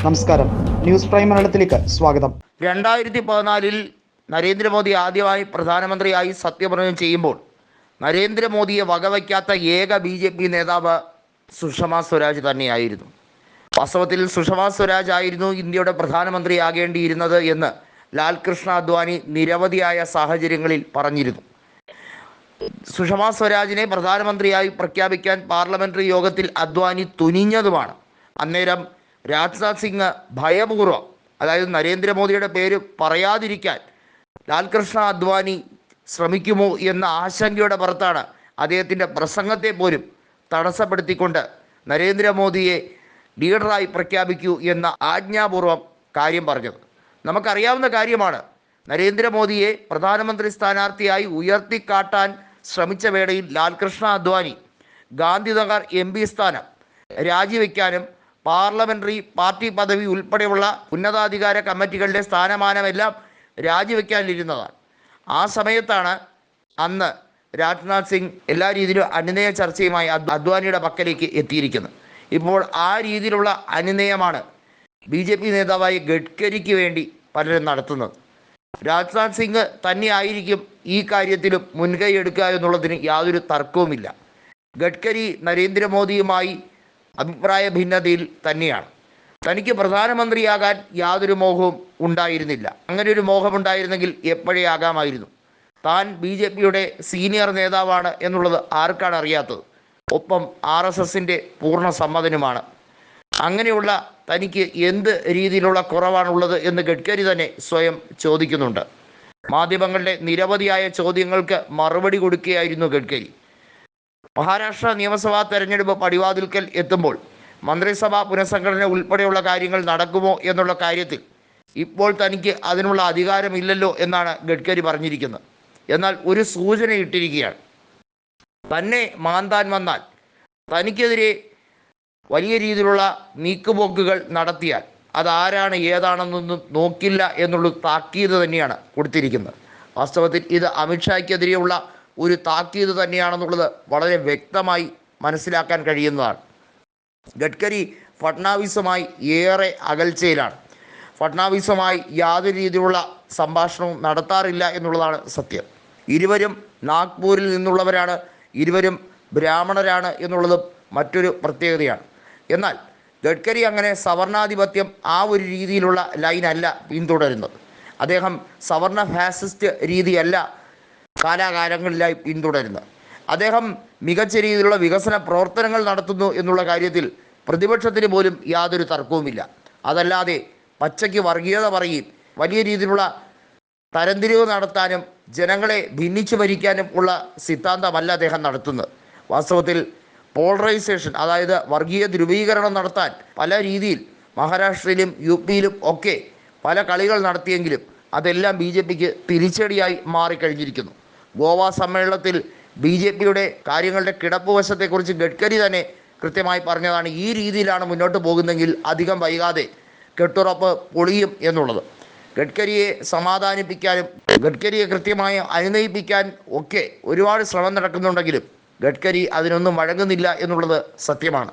നമസ്കാരം. News prime മലയാളത്തിലേക്ക് സ്വാഗതം. രണ്ടായിരത്തി പതിനാലിൽ നരേന്ദ്രമോദി ആദ്യമായി പ്രധാനമന്ത്രിയായി സത്യപ്രതിജ്ഞ ചെയ്യുമ്പോൾ നരേന്ദ്രമോദിയെ വകവയ്ക്കാത്ത ഏക ബി ജെ പി നേതാവ് സുഷമ സ്വരാജ് തന്നെയായിരുന്നു. വാസ്തവത്തിൽ സുഷമ സ്വരാജ് ആയിരുന്നു ഇന്ത്യയുടെ പ്രധാനമന്ത്രിയാകേണ്ടിയിരുന്നത് എന്ന് ലാൽകൃഷ്ണ അദ്വാനി നിരവധിയായ സാഹചര്യങ്ങളിൽ പറഞ്ഞിരുന്നു. സുഷമ സ്വരാജിനെ പ്രധാനമന്ത്രിയായി പ്രഖ്യാപിക്കാൻ പാർലമെന്ററി യോഗത്തിൽ അദ്വാനി തുനിഞ്ഞതുമാണ്. അന്നേരം രാജ്നാഥ് സിംഗ് ഭയപൂർവം അതായത് നരേന്ദ്രമോദിയുടെ പേര് പറയാതിരിക്കാൻ ലാൽകൃഷ്ണ അദ്വാനി ശ്രമിക്കുമോ എന്ന ആശങ്കയുടെ പുറത്താണ് അദ്ദേഹത്തിന്റെ പ്രസംഗത്തെ പോലും തടസ്സപ്പെടുത്തിക്കൊണ്ട് നരേന്ദ്രമോദിയെ ലീഡറായി പ്രഖ്യാപിക്കൂ എന്ന ആജ്ഞാപൂർവം കാര്യം പറഞ്ഞത്. നമുക്കറിയാവുന്ന കാര്യമാണ് നരേന്ദ്രമോദിയെ പ്രധാനമന്ത്രി സ്ഥാനാർത്ഥിയായി ഉയർത്തിക്കാട്ടാൻ ശ്രമിച്ച വേളയിൽ ലാൽകൃഷ്ണ അദ്വാനി ഗാന്ധിനഗർ എം പി സ്ഥാനം രാജിവെക്കാനും പാർലമെന്ററി പാർട്ടി പദവി ഉൾപ്പെടെയുള്ള ഉന്നതാധികാര കമ്മിറ്റികളുടെ സ്ഥാനമാനമെല്ലാം രാജിവെക്കാനിരുന്നതാണ് ആ സമയത്താണ് അന്ന് രാജ്നാഥ് സിംഗ് എല്ലാ രീതിയിലും അനുനയ ചർച്ചയുമായി അദ് അദ്വാനിയുടെ പക്കലേക്ക് എത്തിയിരിക്കുന്നത്. ഇപ്പോൾ ആ രീതിയിലുള്ള അനുനയമാണ് ബി ജെ പി നേതാവായ ഗഡ്കരിക്ക് വേണ്ടി പലരും നടത്തുന്നത്. രാജ്നാഥ് സിംഗ് തന്നെയായിരിക്കും ഈ കാര്യത്തിലും മുൻകൈ എടുക്കുക എന്നുള്ളതിന് യാതൊരു തർക്കവുമില്ല. ഗഡ്കരി നരേന്ദ്രമോദിയുമായി അഭിപ്രായ ഭിന്നതയിൽ തന്നെയാണ്. തനിക്ക് പ്രധാനമന്ത്രിയാകാൻ യാതൊരു മോഹവും ഉണ്ടായിരുന്നില്ല. അങ്ങനെ ഒരു മോഹമുണ്ടായിരുന്നെങ്കിൽ എപ്പോഴേ ആകാമായിരുന്നു താൻ ബി ജെ പിയുടെ സീനിയർ നേതാവാണ് എന്നുള്ളത് ആർക്കാണ് അറിയാത്തത്? ഒപ്പം ആർ എസ് എസിന്റെ പൂർണ സമ്മതനുമാണ്. അങ്ങനെയുള്ള തനിക്ക് എന്ത് രീതിയിലുള്ള കുറവാണുള്ളത് എന്ന് ഗഡ്കരി തന്നെ സ്വയം ചോദിക്കുന്നുണ്ട്. മാധ്യമങ്ങളുടെ നിരവധിയായ ചോദ്യങ്ങൾക്ക് മറുപടി കൊടുക്കുകയായിരുന്നു ഗഡ്കരി. മഹാരാഷ്ട്ര നിയമസഭാ തെരഞ്ഞെടുപ്പ് പടിവാതിൽക്കൽ എത്തുമ്പോൾ മന്ത്രിസഭാ പുനഃസംഘടന ഉൾപ്പെടെയുള്ള കാര്യങ്ങൾ നടക്കുമോ എന്നുള്ള കാര്യത്തിൽ ഇപ്പോൾ തനിക്ക് അതിനുള്ള അധികാരമില്ലല്ലോ എന്നാണ് ഗഡ്കരി പറഞ്ഞിരിക്കുന്നത്. എന്നാൽ ഒരു സൂചന ഇട്ടിരിക്കുകയാണ്. തന്നെ മാന്താൻ വന്നാൽ തനിക്കെതിരെ വലിയ രീതിയിലുള്ള നീക്കുപോക്കുകൾ നടത്തിയാൽ അതാരാണ് ഏതാണെന്നൊന്നും നോക്കില്ല എന്നുള്ള താക്കീത് തന്നെയാണ് കൊടുത്തിരിക്കുന്നത്. വാസ്തവത്തിൽ ഇത് അമിത്ഷായ്ക്കെതിരെയുള്ള ഒരു താക്കീത് തന്നെയാണെന്നുള്ളത് വളരെ വ്യക്തമായി മനസ്സിലാക്കാൻ കഴിയുന്നതാണ്. ഗഡ്കരി ഫട്നാവിസുമായി ഏറെ അകൽച്ചയിലാണ്. ഫട്നാവിസുമായി യാതൊരു രീതിയിലുള്ള സംഭാഷണവും നടത്താറില്ല എന്നുള്ളതാണ് സത്യം. ഇരുവരും നാഗ്പൂരിൽ നിന്നുള്ളവരാണ് ഇരുവരും ബ്രാഹ്മണരാണ് എന്നുള്ളതും മറ്റൊരു പ്രത്യേകതയാണ്. എന്നാൽ ഗഡ്കരി അങ്ങനെ സവർണാധിപത്യം ആ ഒരു രീതിയിലുള്ള ലൈനല്ല പിന്തുടരുന്നത്. അദ്ദേഹം സവർണ ഫാസിസ്റ്റ് രീതിയല്ല കാലാകാലങ്ങളിലായി പിന്തുടരുന്നത്. അദ്ദേഹം മികച്ച രീതിയിലുള്ള വികസന പ്രവർത്തനങ്ങൾ നടത്തുന്നു എന്നുള്ള കാര്യത്തിൽ പ്രതിപക്ഷത്തിന് പോലും യാതൊരു തർക്കവുമില്ല. അതല്ലാതെ പച്ചയ്ക്ക് വർഗീയത പറയും വലിയ രീതിയിലുള്ള തരംതിരിവ് നടത്താനും ജനങ്ങളെ ഭിന്നിച്ചു ഭരിക്കാനും ഉള്ള സിദ്ധാന്തമല്ല അദ്ദേഹം നടത്തുന്നത്. വാസ്തവത്തിൽ പോളറൈസേഷൻ അതായത് വർഗീയ ധ്രുവീകരണം നടത്താൻ പല രീതിയിൽ മഹാരാഷ്ട്രയിലും യു പിയിലും ഒക്കെ പല കളികൾ നടത്തിയെങ്കിലും അതെല്ലാം ബി ജെ പിക്ക് തിരിച്ചടിയായി മാറിക്കഴിഞ്ഞിരിക്കുന്നു. ഗോവ സമ്മേളനത്തിൽ ബി ജെ പിയുടെ കാര്യങ്ങളുടെ കിടപ്പ് വശത്തെക്കുറിച്ച് ഗഡ്കരി തന്നെ കൃത്യമായി പറഞ്ഞതാണ്. ഈ രീതിയിലാണ് മുന്നോട്ട് പോകുന്നതെങ്കിൽ അധികം വൈകാതെ കെട്ടുറപ്പ് പൊളിയും എന്നുള്ളത്. ഗഡ്കരിയെ സമാധാനിപ്പിക്കാനും ഗഡ്കരിയെ കൃത്യമായി അനുനയിപ്പിക്കാൻ ഒക്കെ ഒരുപാട് ശ്രമം നടക്കുന്നുണ്ടെങ്കിലും ഗഡ്കരി അതിനൊന്നും വഴങ്ങുന്നില്ല എന്നുള്ളത് സത്യമാണ്.